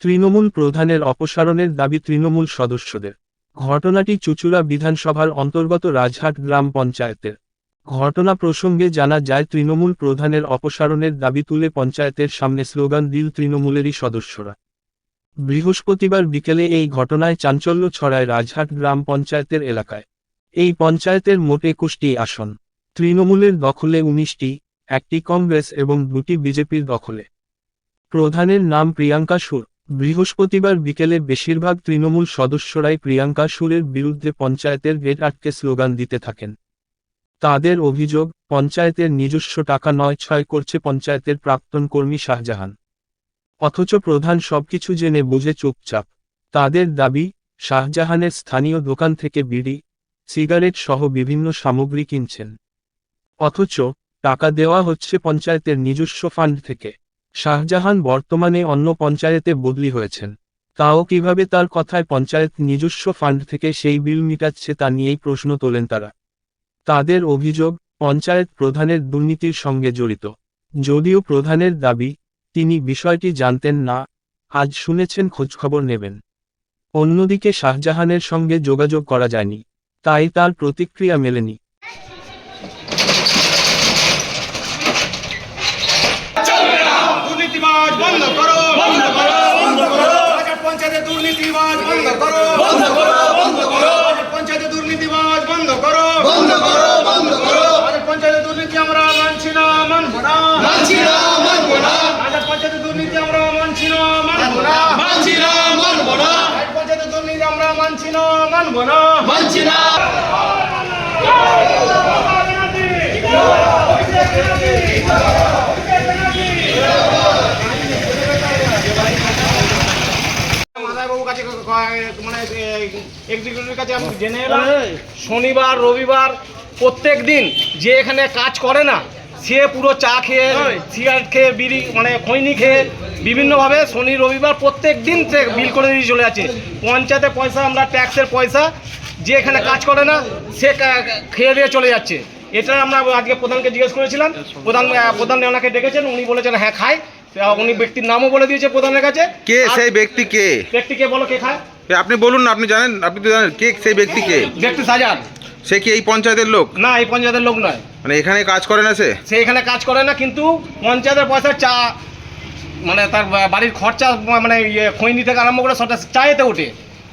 তৃণমূল প্রধানের অপসারণের দাবি তৃণমূল সদস্যদের। ঘটনাটি চুচুড়া বিধানসভার অন্তর্গত রাজহাট গ্রাম পঞ্চায়েতের। ঘটনা প্রসঙ্গে জানা যায়, তৃণমূল প্রধানের অপসারণের দাবি তুলে পঞ্চায়েতের সামনে স্লোগান, দিল তৃণমূলেরই সদস্যরা। বৃহস্পতিবার বিকেলে এই ঘটনায় চাঞ্চল্য ছড়ায় রাজহাট গ্রাম পঞ্চায়েতের এলাকায়। এই পঞ্চায়েতের মোট একুশটি আসন। তৃণমূলের দখলে উনিশটি, একটি কংগ্রেস এবং দুটি বিজেপির দখলে। প্রধানের নাম প্রিয়াঙ্কা সুর। বৃহস্পতিবার বিকেলে বেশিরভাগ তৃণমূল সদস্যরাই প্রিয়াঙ্কা সুরের বিরুদ্ধে পঞ্চায়েতের গেট আটকে স্লোগান দিতে থাকেন। তাদের অভিযোগ, পঞ্চায়েতের নিজস্ব টাকা নয় ছয় করছে পঞ্চায়েতের প্রাক্তন কর্মী শাহজাহান। অথচ প্রধান সবকিছু জেনে বুঝে চুপচাপ। তাদের দাবি, শাহজাহানের স্থানীয় দোকান থেকে বিড়ি, সিগারেট সহ বিভিন্ন সামগ্রী কিনছেন। অথচ টাকা দেওয়া হচ্ছে পঞ্চায়েতের নিজস্ব ফান্ড থেকে। শাহজাহান বর্তমানে অন্য পঞ্চায়েতে বদলি হয়েছেন। তাও কীভাবে তার কথায় পঞ্চায়েত নিজস্ব ফান্ড থেকে সেই বিল মিটাচ্ছে তা নিয়েই প্রশ্ন তোলেন তারা। তাদের অভিযোগ, পঞ্চায়েত প্রধানের দুর্নীতির সঙ্গে জড়িত। যদিও প্রধানের দাবি, তিনি বিষয়টি জানতেন না, আজ শুনেছেন খোঁজখবর নেবেন। অন্যদিকে শাহজাহানের সঙ্গে যোগাযোগ করা যায়নি, তাই তার প্রতিক্রিয়া মেলেনি। দুর্নীতিবাজ বন্ধ করো। বন্ধ করো। বন্ধ করো। পঞ্চায়েতে দুর্নীতিবাজ বন্ধ করো। বন্ধ করো। বন্ধ করো। পঞ্চায়েতে দুর্নীতিবাজ বন্ধ করো। বন্ধ করো। বন্ধ করো। পঞ্চায়েতে দুর্নীতি আমরা মানছি না মানবো না। মানছি না মানবো না। পঞ্চায়েতে দুর্নীতি আমরা মানছি না মানবো না। মানছি না মানবো না। পঞ্চায়েতে দুর্নীতি আমরা মানছি না মানবো না। মানছি না মাদারবাবুর কাছে ক- ক- মানে এক্সিকিউটিভের কাছে আমি জেনে এলাম শনিবার রবিবার প্রত্যেক দিন যে এখানে কাজ করে না সে পুরো চা খেয়ে সিগারেট খেয়ে বিড়ি মানে খৈনি খেয়ে বিভিন্নভাবে শনি রবিবার প্রত্যেক দিন সে বিল করে দিয়ে চলে যাচ্ছে। পঞ্চায়েতের পয়সা আমরা ট্যাক্সের পয়সা যে এখানে কাজ করে না সে খেয়ে দিয়ে চলে যাচ্ছে। এটা আমরা আজকে প্রধানকে জিজ্ঞেস করেছিলাম প্রধান প্রধান ওনাকে ডেকেছেন উনি বলেছেন হ্যাঁ খায়। উনি ব্যক্তির নামও বলে দিয়েছে প্রধানের কাছে। কে সেই ব্যক্তি কে? ব্যক্তি কে বলো কে খায়? আপনি বলুন না আপনি জানেন আপনি তো জানেন কে সেই ব্যক্তি কে? ব্যক্তি সাজান। সে কি এই পঞ্চায়েতের লোক? না এই পঞ্চায়েতের লোক নয়। মানে এখানে কাজ করে না সে? সে এখানে কাজ করে না কিন্তু পঞ্চায়েতের পয়সা চা মানে তার বাড়ির খরচা মানে ইয়ে খৈনি থেকে আরম্ভ করে সবটা চায়েতে ওঠে।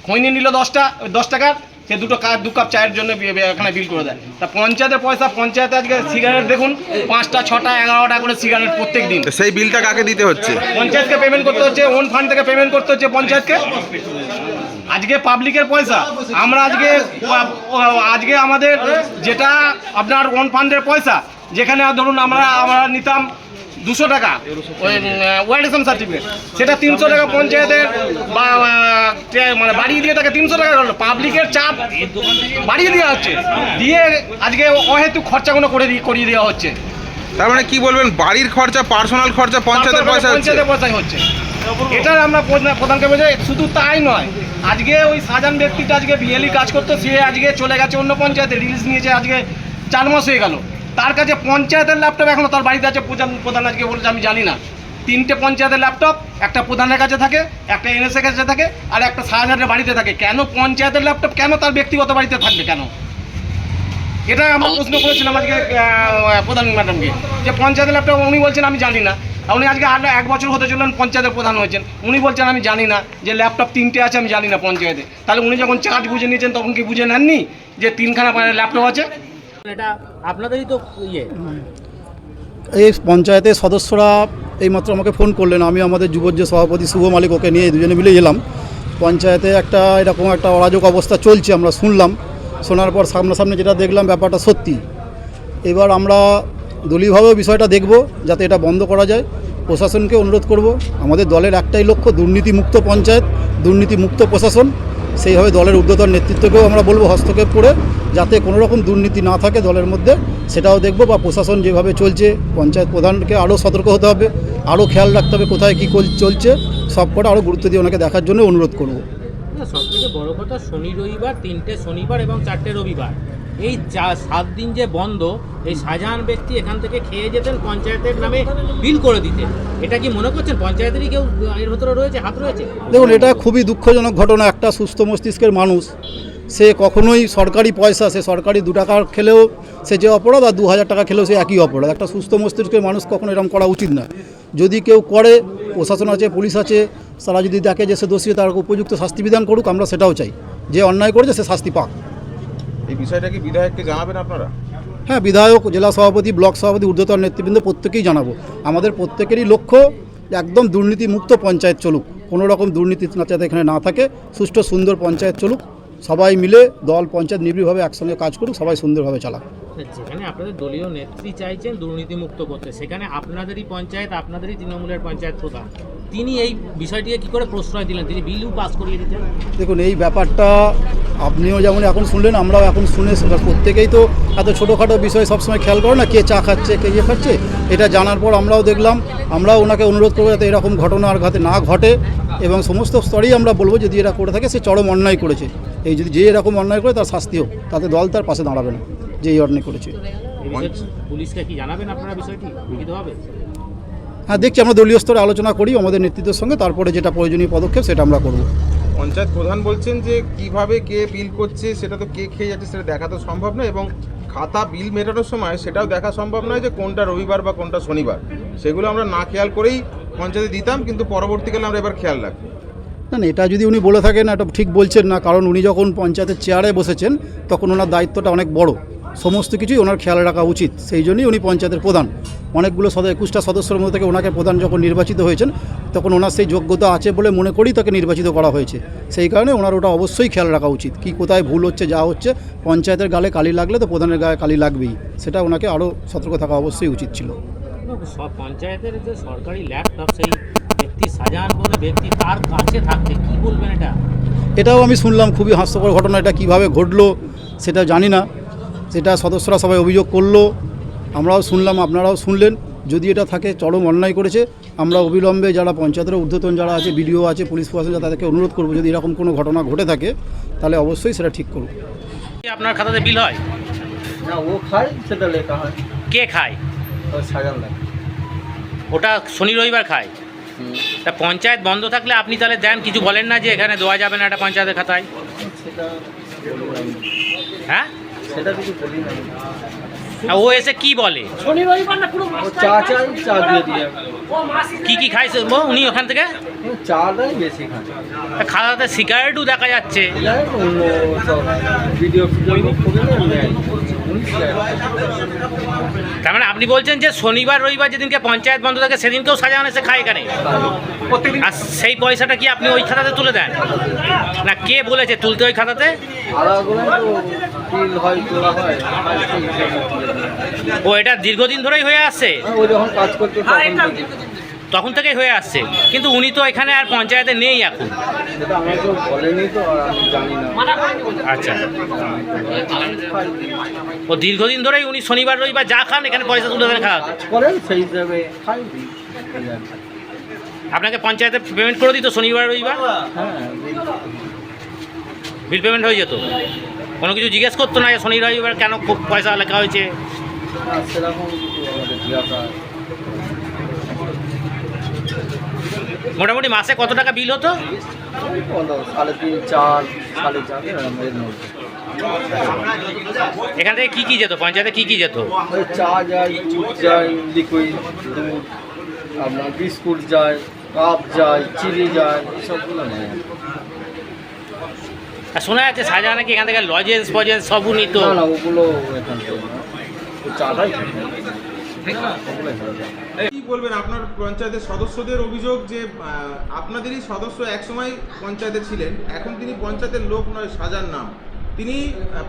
খৈনি নিল দশটা ওই দশ টাকার সে দুটো কা দু কাপ চায়ের জন্য এখানে বিল করে দেয়। তা পঞ্চায়েতের পয়সা পঞ্চায়েতে আজকে সিগারেট দেখুন পাঁচটা ছটা এগারোটা করে সিগারেট প্রত্যেক দিন। সেই বিলটা কাকে দিতে হচ্ছে? পঞ্চায়েতকে পেমেন্ট করতে হচ্ছে ওন ফান্ড থেকে পেমেন্ট করতে হচ্ছে পঞ্চায়েতকে। আজকে পাবলিকের পয়সা। আমরা আজকে আজকে আমাদের যেটা আপনার ওন ফান্ডের পয়সা যেখানে ধরুন আমরা আমরা নিতাম দুশো টাকা ওয়ারেশন সার্টিফিকেট সেটা তিনশো টাকা পঞ্চায়েতের বা মানে বাড়িয়ে দিয়ে তাকে তিনশো টাকা হলো পাবলিকের চাপ বাড়িয়ে দেওয়া হচ্ছে। দিয়ে আজকে অহেতু খরচাগুলো করে দিয়ে করিয়ে দেওয়া হচ্ছে। তার মানে কি বলবেন? বাড়ির খরচা পার্সোনাল খরচা পঞ্চায়েতের পয়সা পঞ্চায়েতের পয়সায় হচ্ছে। এটা আমরা প্রধান- প্রধানকে বলছি শুধু তাই নয়, আজকে ওই সাজান ব্যক্তিটা আজকে বিএলই কাজ করতো, সে আজকে চলে গেছে অন্য পঞ্চায়েতে, রিলিজ নিয়েছে আজকে চার মাস হয়ে গেল। তার কাছে পঞ্চায়েতের ল্যাপটপ এখনও তার বাড়িতে আছে, প্রধান প্রধান আজকে বলেছে, আমি জানি না। তিনটে পঞ্চায়েতের ল্যাপটপ একটা প্রধানের কাছে থাকে, একটা এনএসএর কাছে থাকে, আর একটা শাহজাহানের বাড়িতে থাকে। কেন পঞ্চায়েতের ল্যাপটপ কেন তার ব্যক্তিগত বাড়িতে থাকবে কেন? এটা আমরা প্রশ্ন করেছিলাম আজকে প্রধান ম্যাডামকে, যে পঞ্চায়েতের ল্যাপটপ উনি বলছেন, আমি জানি না। উনি আজকে আরও এক বছর হতে চললেন পঞ্চায়েতের প্রধান হয়েছেন। উনি বলছেন আমি জানি না যে ল্যাপটপ তিনটে আছে আমি জানি না পঞ্চায়েতে। তাহলে উনি যখন চার্জ বুঝে নিয়েছেন তখন কি বুঝে নেননি যে তিনখানা ল্যাপটপ আছে? এটা আপনাদেরই তো ইয়ে। এই পঞ্চায়েতের সদস্যরা এইমাত্র আমাকে ফোন করলেন। আমি আমাদের যুবর যে সভাপতি শুভ মালিক ওকে নিয়ে দুজনে মিলে এলাম। পঞ্চায়েতে একটা এরকম একটা অরাজক অবস্থা চলছে আমরা শুনলাম। শোনার পর সামনাসামনি যেটা দেখলাম ব্যাপারটা সত্যি। এবার আমরা দলীয়ভাবেও বিষয়টা দেখব, যাতে এটা বন্ধ করা যায়। প্রশাসনকে অনুরোধ করব, আমাদের দলের একটাই লক্ষ্য, দুর্নীতিমুক্ত পঞ্চায়েত, দুর্নীতিমুক্ত প্রশাসন। সেইভাবে দলের ঊর্ধ্বতন নেতৃত্বকেও আমরা বলব হস্তক্ষেপ করে, যাতে কোনো রকম দুর্নীতি না থাকে দলের মধ্যে, সেটাও দেখব বা প্রশাসন যেভাবে চলছে, পঞ্চায়েত প্রধানকে আরও সতর্ক হতে হবে, আরও খেয়াল রাখতে হবে কোথায় কী চলছে, সব কটা আরও গুরুত্ব দিয়ে ওনাকে দেখার জন্য অনুরোধ করব। সব থেকে বড় কথা শনি রবিবার, তিনটে শনিবার এবং চারটে রবিবার। এই সাত দিন যে বন্ধ, এই শাহজাহান ব্যক্তি এখান থেকে খেয়ে যেতেন পঞ্চায়েতের নামে বিল করে দিতেন। এটা কি মনে করছেন? পঞ্চায়েতেরই কেউ এর ভেতরে রয়েছে, হাত রয়েছে? দেখুন, এটা খুবই দুঃখজনক ঘটনা। একটা সুস্থ মস্তিষ্কের মানুষ, সে কখনোই সরকারি পয়সা, সে সরকারি দু টাকার খেলেও সে যে অপরাধ আর দু হাজার টাকা খেলেও সে একই অপরাধ। একটা সুস্থ মস্তিষ্কের মানুষ কখনো এরকম করা উচিত না। যদি কেউ করে, প্রশাসন আছে, পুলিশ আছে, তারা যদি দেখে যে সে দোষী, তার উপযুক্ত শাস্তি বিধান করুক, আমরা সেটাও চাই। যে অন্যায় করেছে, সে শাস্তি পাক। এই বিষয়টা কি বিধায়ককে জানাবেন আপনারা? হ্যাঁ বিধায়ক জেলা সভাপতি ব্লক সভাপতি ঊর্ধ্বতন নেতৃবৃন্দ প্রত্যেকেই জানাব। আমাদের প্রত্যেকেরই লক্ষ্য যে একদম দুর্নীতিমুক্ত পঞ্চায়েত চলুক। কোনো রকম দুর্নীতি যাতে এখানে না থাকে। সুষ্ঠু সুন্দর পঞ্চায়েত চলুক। সবাই মিলে দল পঞ্চায়েত নিবিড়ভাবে একসঙ্গে কাজ করুক সবাই সুন্দরভাবে চালাক। যেখানে আপনাদের দলীয় নেত্রী চাইছেন দুর্নীতিমুক্ত করতে সেখানে আপনাদেরই পঞ্চায়েত আপনাদেরই তৃণমূলের পঞ্চায়েত প্রধান। তিনি এই বিষয়টিকে কি করে প্রশ্রয় দিলেন? তিনি বিলও পাস করিয়ে দিতেন? দেখুন এই ব্যাপারটা আপনিও যেমন এখন শুনলেন আমরাও এখন শুনে প্রত্যেকেই তো এত ছোটোখাটো বিষয় সবসময় খেয়াল করে না কে চা খাচ্ছে কে ইয়ে খাচ্ছে। এটা জানার পর আমরাও দেখলাম আমরাও ওনাকে অনুরোধ করব যাতে এরকম ঘটনা আর ঘাতে না ঘটে এবং সমস্ত স্তরেই আমরা বলব যদি এরা করে থাকে সে চরম অন্যায় করেছে। এই যদি যে এরকম অন্যায় করে তার শাস্তি হোক। তাতে দল তার পাশে দাঁড়াবে না যে এই অন্যায় করেছে। পুলিশকে কি জানাবেন আপনারা বিষয়টি? লিখিতভাবে? হ্যাঁ দেখছি আমরা দলীয় স্তরে আলোচনা করি আমাদের নেতৃত্বের সঙ্গে তারপরে যেটা প্রয়োজনীয় পদক্ষেপ সেটা আমরা করব। পঞ্চায়েত প্রধান বলছেন যে কীভাবে কে বিল করছে সেটা তো কে খেয়ে যাচ্ছে সেটা দেখা তো সম্ভব নয় এবং খাতা বিল মেটানোর সময় সেটাও দেখা সম্ভব নয় যে কোনটা রবিবার বা কোনটা শনিবার। সেগুলো আমরা না খেয়াল করেই পঞ্চায়েতে দিতাম কিন্তু পরবর্তীকালে আমরা এবার খেয়াল রাখি না না এটা যদি উনি বলে থাকেন এটা ঠিক বলছেন না কারণ উনি যখন পঞ্চায়েতের চেয়ারে বসেছেন তখন ওনার দায়িত্বটা অনেক বড়। সমস্ত কিছুই ওনার খেয়াল রাখা উচিত। সেই জন্যই উনি পঞ্চায়েতের প্রধান। অনেকগুলো সদস্য একুশটা সদস্যের মধ্যে থেকে ওনাকে প্রধান যখন নির্বাচিত হয়েছেন তখন ওনার সেই যোগ্যতা আছে বলে মনে করেই তাকে নির্বাচিত করা হয়েছে। সেই কারণে ওনার ওটা অবশ্যই খেয়াল রাখা উচিত। কি কোথায় ভুল হচ্ছে যা হচ্ছে পঞ্চায়েতের গালে কালি লাগলে তো প্রধানের গায়ে কালি লাগবেই। সেটা ওনাকে আরও সতর্ক থাকা অবশ্যই উচিত ছিল। সব পঞ্চায়েতের যে সরকারি ল্যাপটপ সেই ব্যক্তি বলে ব্যক্তি তার কাছে থাকতে কি বলবেন এটা? এটাও আমি শুনলাম খুবই হাস্যকর ঘটনা। এটা কীভাবে ঘটলো সেটা জানি না। সেটা সদস্যরা সবাই অভিযোগ করল আমরাও শুনলাম আপনারাও শুনলেন। যদি এটা থাকে চরম অন্যায় করেছে। আমরা অবিলম্বে যারা পঞ্চায়েতের ঊর্ধ্বতন যারা আছে বিডিও আছে পুলিশ প্রশাসন যারা তাদেরকে অনুরোধ করব যদি এরকম কোনো ঘটনা ঘটে থাকে তাহলে অবশ্যই সেটা ঠিক করুক আপনার খাতাতে বিল হয়? না ও খায় সেটা লেখা হয়। কে খায়? সাজান ওটা শনি রবিবার খায়? তা পঞ্চায়েত বন্ধ থাকলে আপনি তাহলে দেন কিছু বলেন না যে এখানে দেওয়া যাবে না এটা পঞ্চায়েতের খাতায়। হ্যাঁ? সেটা কিছু বলি না আর ও এসে কি বলে? ও চা চাই চা দিয়ে দিয়ে। কি কি খায় ও, উনি ওখান থেকে? চাটাই বেশি সিগারেটও দেখা যাচ্ছে। ভিডিও তার মানে আপনি বলছেন যে শনিবার রবিবার যেদিনকে পঞ্চায়েত বন্ধ থাকে সেদিনকেও সাজানো এসে খায় এখানে? আর সেই পয়সাটা কি আপনি ওই খাতাতে তুলে দেন? না কে বলেছে তুলতে ওই খাতাতে? হয় হয়। ও এটা দীর্ঘদিন ধরেই হয়ে আসছে? তখন থেকে। হয়ে আসছে। কিন্তু উনি তো এখানে আর পঞ্চায়েতে নেই এখন। আচ্ছা। ও দীর্ঘদিন ধরেই উনি শনিবার, রবিবার যা খান, এখানে পয়সা তুলে দেন কি। আপনাকে পঞ্চায়েতে পেমেন্ট করে দিত শনিবার, রবিবার? বিল পেমেন্ট হয়ে যেত। কোনো কিছু জিজ্ঞেস করতো না শনি, রবিবার কেন পয়সা লেখা হয়েছে? সেরকম কিছু আমাদের জিজ্ঞাসা মোটামুটি মাসে কত টাকা বিল হতো? সাড়ে তিন চার সাড়ে এখান থেকে কি কি যেত? পঞ্চায়েতে কি কি যেত? চা যায় দুধ যায় লিকুইড দুধ আপনার বিস্কুট যায় কাপ যায় চিনি যায় এসবগুলো নেয় আর শোনা যাচ্ছে শাহজাহান নাকি এখান থেকে লজেন্স ফজেন্স সবও নিত। না না ওগুলো এখান থেকে চাটাই বলবেন, আপনার পঞ্চায়েতের সদস্যদের অভিযোগ যে আপনাদেরই সদস্য একসময় পঞ্চায়েতে ছিলেন, এখন তিনি পঞ্চায়েতের লোক নয়, সাজার নাম। তিনি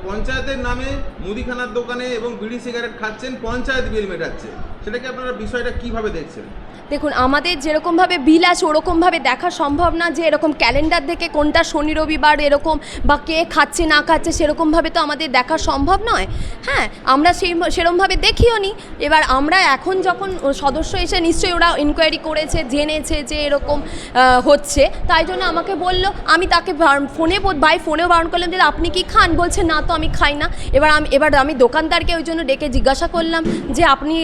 পঞ্চায়েতের নামে মুদিখানার দোকানে এবং বিড়ি, সিগারেট খাচ্ছেন, পঞ্চায়েত বিল মেটাচ্ছে। সেটাকে আপনারা বিষয়টা কীভাবে দেখছেন? দেখুন, আমাদের যেরকমভাবে বিল আছে, ওরকমভাবে দেখা সম্ভব না যে এরকম ক্যালেন্ডার থেকে কোনটা শনি, রবিবার এরকম বা কে খাচ্ছে, না খাচ্ছে, সেরকমভাবে তো আমাদের দেখা সম্ভব নয়। হ্যাঁ আমরা সেই সেরকমভাবে দেখিও নি। এবার আমরা এখন যখন সদস্য এসে নিশ্চয়ই ওরা ইনকোয়ারি করেছে, জেনেছে যে এরকম হচ্ছে। তাই জন্য আমাকে বলল, আমি তাকে ফোনে বাই ফোনেও বারণ করলাম যে আপনি কি খান বলছে, না তো আমি খাই না। এবার আমি এবার আমি দোকানদারকে ওই জন্য ডেকে জিজ্ঞাসা করলাম যে, আপনি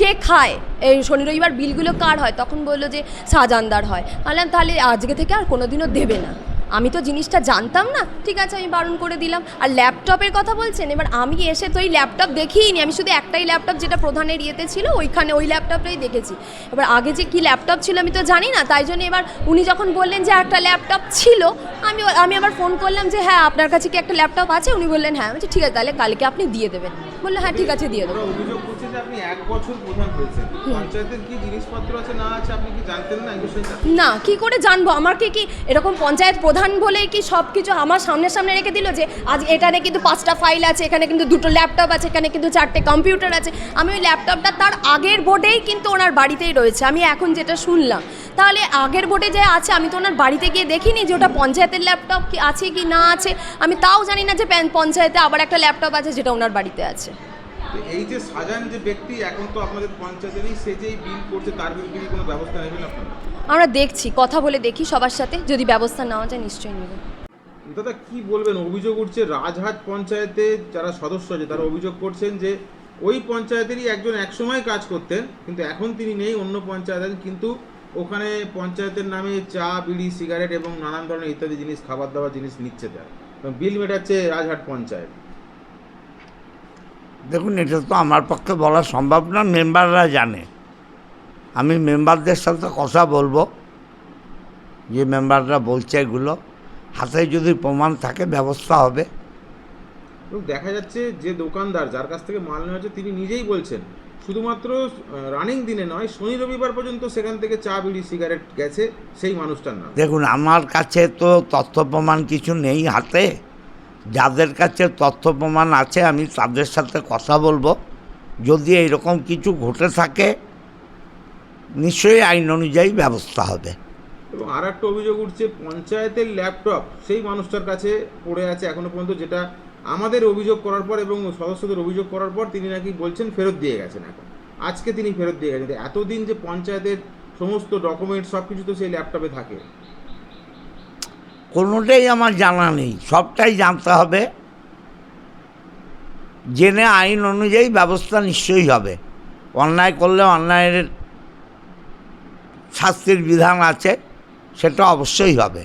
কে খায়? এই শনি রবিবার বিলগুলো কার হয়? তখন বলল যে শাহজাহানদার হয়। বললাম, তাহলে আজকে থেকে আর কোনোদিনও দেবে না। আমি তো জিনিসটা জানতাম না। ঠিক আছে, আমি বারণ করে দিলাম। আর ল্যাপটপের কথা বলছেন, এবার আমি এসে তো এই ল্যাপটপ দেখিই আমি শুধু একটাই ল্যাপটপ যেটা প্রধানের ইয়েতে ছিল, ওইখানে ওই ল্যাপটপটাই দেখেছি। এবার আগে যে কি ল্যাপটপ ছিল আমি তো জানি না, তাই জন্য এবার উনি যখন বললেন যে একটা ল্যাপটপ ছিল, আমি আমি আবার ফোন করলাম যে হ্যাঁ আপনার কাছে কি একটা ল্যাপটপ আছে? উনি বললেন হ্যাঁ। আমি ঠিক আছে, তাহলে কালকে আপনি দিয়ে দেবেন। বলল হ্যাঁ ঠিক আছে, দিয়ে দেবো। ওরা অভিযোগ করছে যে আপনি এক বছর প্রধান হয়েছেন পঞ্চায়েতের কি জিনিসপত্র আছে না আছে আপনি কি জানতেন না এই বিষয়টা? না কি করে জানব? আমাকে কি এরকম পঞ্চায়েত প্রধান বলে কি সব কিছু আমার সামনে সামনে রেখে দিল যে আজ এখানে কিন্তু পাঁচটা ফাইল আছে এখানে কিন্তু দুটো ল্যাপটপ আছে এখানে কিন্তু চারটে কম্পিউটার আছে। আমি ওই ল্যাপটপটা তার আগের বোর্ডেই কিন্তু ওনার বাড়িতেই রয়েছে। আমি এখন যেটা শুনলাম তাহলে আগের বোর্ডে যে আছে আমি তো ওনার বাড়িতে গিয়ে দেখিনি যে ওটা পঞ্চায়েতের ল্যাপটপ কি আছে কি না আছে। আমি তাও জানি না যে পঞ্চায়েতে আবার একটা ল্যাপটপ আছে যেটা ওনার বাড়িতে আছে। তো এই যে সাজান যে ব্যক্তি এখন তো আপনাদের পঞ্চায়েতেরই সে যেই বিল করছে তার বিরুদ্ধে কি কোনো ব্যবস্থা নেবেন আপনারা? আমরা দেখছি কথা বলে দেখি সবার সাথে। যদি ব্যবস্থা নেওয়া যায় নিশ্চয়ই নেব। দাদা কি বলবেন? অভিযোগ উঠছে রাজহাট পঞ্চায়েতে যারা সদস্য আছে তারা অভিযোগ করছেন যে ওই পঞ্চায়েতেরই একজন একসময় কাজ করতেন কিন্তু এখন তিনি নেই অন্য পঞ্চায়েত আছেন। কিন্তু ওখানে পঞ্চায়েতের নামে চা বিড়ি সিগারেট এবং নানান ধরনের ইত্যাদি জিনিস খাবার দাবার জিনিস নিচ্ছে তারা। বিল মেটাচ্ছে রাজহাট পঞ্চায়েত। দেখুন এটা তো আমার পক্ষে বলা সম্ভব না মেম্বাররা জানে। আমি মেম্বারদের সাথে কথা বলব। যে মেম্বাররা বলছে এগুলো হাতে যদি প্রমাণ থাকে ব্যবস্থা হবে। দেখা যাচ্ছে যে দোকানদার যার কাছ থেকে মাল নেওয়া হচ্ছে তিনি নিজেই বলছেন শুধুমাত্র রানিং দিনে নয় শনি রবিবার পর্যন্ত সেখান থেকে চা বিড়ি সিগারেট গেছে সেই মানুষটার নাম। দেখুন আমার কাছে তো তথ্য প্রমাণ কিছু নেই হাতে। যাদের কাছে তথ্য প্রমাণ আছে, আমি তাদের সাথে কথা বলব। যদি এরকম কিছু ঘটে থাকে, নিশ্চয়ই আইন অনুযায়ী ব্যবস্থা হবে। এবং আর একটা অভিযোগ উঠছে, পঞ্চায়েতের ল্যাপটপ, সেই মানুষটার কাছে পড়ে আছে এখনও পর্যন্ত, যেটা আমাদের অভিযোগ করার পর এবং সদস্যদের অভিযোগ করার পর তিনি নাকি বলছেন ফেরত দিয়ে গেছেন এখন। আজকে তিনি ফেরত দিয়ে গেছেন। এতদিন যে পঞ্চায়েতের সমস্ত ডকুমেন্ট সব কিছু তো সেই ল্যাপটপে থাকে। কোনোটাই আমার জানা নেই, সবটাই জানতে হবে। জেনে আইন অনুযায়ী ব্যবস্থা নিশ্চয়ই হবে। অন্যায় করলে অন্যায়ের শাস্তির বিধান আছে, সেটা অবশ্যই হবে।